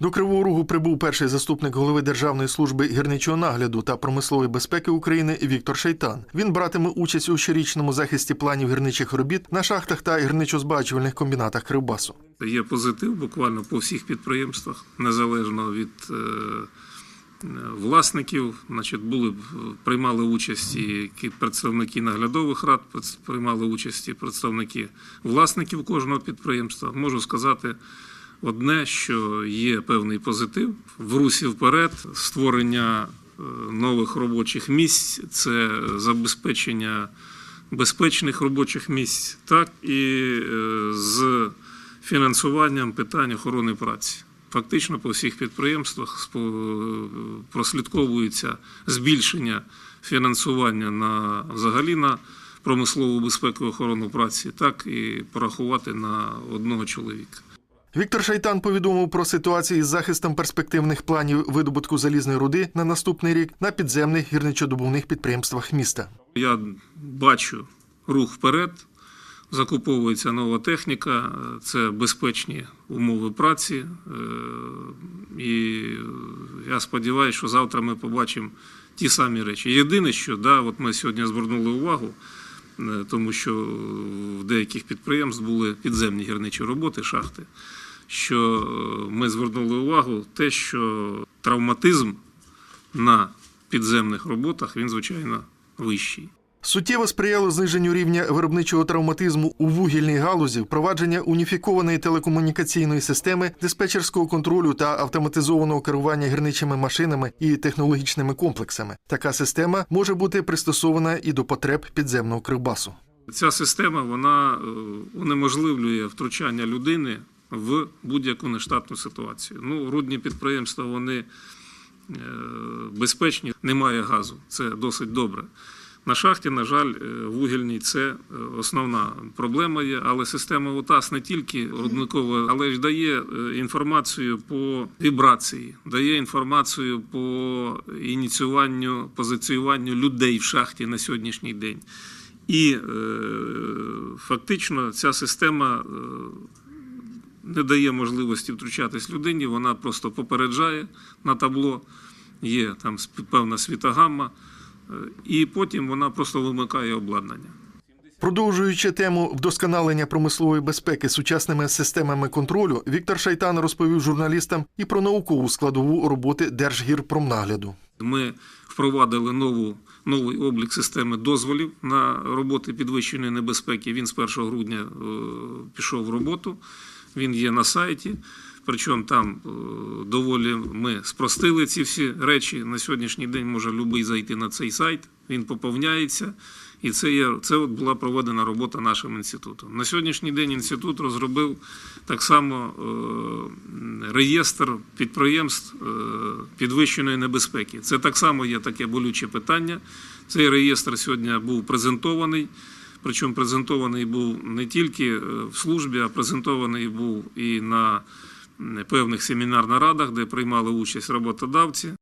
До Кривого Рогу прибув перший заступник голови Державної служби гірничого нагляду та промислової безпеки України Віктор Шейтан. Він братиме участь у щорічному захисті планів гірничих робіт на шахтах та гірничо-збагачувальних комбінатах Кривбасу. Є позитив буквально по всіх підприємствах, незалежно від е, власників. Значить, були приймали участь і представники наглядових рад, приймали участь і представники власників кожного підприємства. Можу сказати одне, що є певний позитив в русі вперед, створення е, нових робочих місць, це забезпечення безпечних робочих місць, так і е, з фінансуванням питань охорони праці. Фактично по всіх підприємствах прослідковується збільшення фінансування на взагалі на промислову безпеку і охорону праці, так і порахувати на одного чоловіка. Віктор Шайтан повідомив про ситуацію із захистом перспективних планів видобутку залізної руди на наступний рік на підземних гірничодобувних підприємствах міста. Я бачу рух вперед, закуповується нова техніка, це безпечні умови праці. е, І я сподіваюся, що завтра ми побачимо ті самі речі. Єдине, що да, от ми сьогодні звернули увагу, тому що в деяких підприємств були підземні гірничі роботи, шахти. Що е, ми звернули увагу те, що травматизм на підземних роботах він, звичайно, вищий. Суттєво сприяло зниженню рівня виробничого травматизму у вугільній галузі впровадження уніфікованої телекомунікаційної системи диспетчерського контролю та автоматизованого керування гірничими машинами і технологічними комплексами. Така система може бути пристосована і до потреб підземного кривбасу. Ця система вона е, унеможливлює втручання людини в будь-яку нештатну ситуацію. Ну, рудні підприємства вони е, безпечні, немає газу. Це досить добре. На шахті, на жаль, е, вугільній це е, основна проблема є, але система УТАС не тільки рудникова, але ж дає е, інформацію по вібрації, дає інформацію по ініціюванню, позиціюванню людей в шахті на сьогоднішній день. І фактично ця система не дає можливості втручатись людині, вона просто попереджає на табло, є там певна світогамма, і потім вона просто вимикає обладнання. Продовжуючи тему вдосконалення промислової безпеки сучасними системами контролю, Віктор Шайтан розповів журналістам і про наукову складову роботи Держгірпромнагляду. Ми впровадили нову, новий облік системи дозволів на роботи підвищеної небезпеки. Він з 1 грудня е, пішов в роботу. Він є на сайті. Причому там е, доволі ми спростили ці всі речі. На сьогоднішній день може будь-який зайти на цей сайт. Він поповняється. І це є це от була проведена робота нашим інститутом. На сьогоднішній день інститут розробив так само е, реєстр підприємств е, підвищеної небезпеки. Це так само є таке болюче питання. Цей реєстр сьогодні був презентований. Причому презентований був не тільки е, в службі, а презентований був і на певних семінар-нарадах, де приймали участь роботодавці.